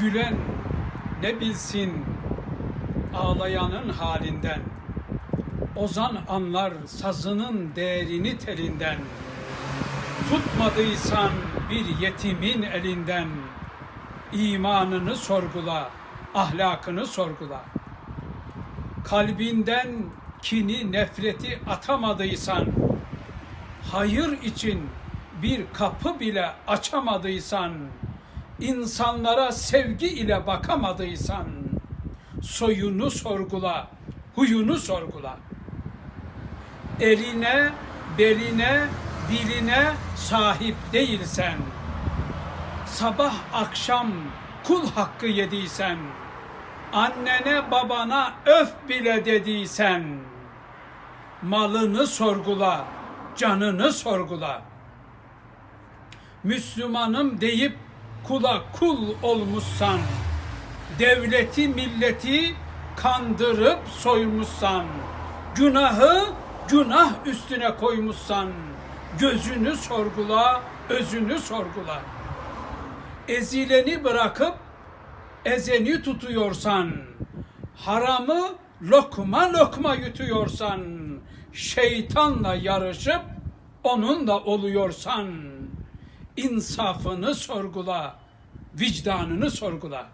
Gülen ne bilsin ağlayanın halinden. Ozan anlar sazının değerini telinden. Tutmadıysan bir yetimin elinden. imanını sorgula, ahlakını sorgula. Kalbinden kini, nefreti atamadıysan, hayır için bir kapı bile açamadıysan, insanlara sevgi ile bakamadıysan, soyunu sorgula, huyunu sorgula. Eline, beline, diline sahip değilsen, sabah akşam kul hakkı yediysen, annene babana öf bile dediysen, malını sorgula, canını sorgula. Müslümanım deyip kula kul olmuşsan, devleti milleti kandırıp soymuşsan, günahı günah üstüne koymuşsan, gözünü sorgula, özünü sorgula. Ezileni bırakıp ezeni tutuyorsan, haramı lokma lokma yutuyorsan, şeytanla yarışıp onunla oluyorsan, insafını sorgula, vicdanını sorgula.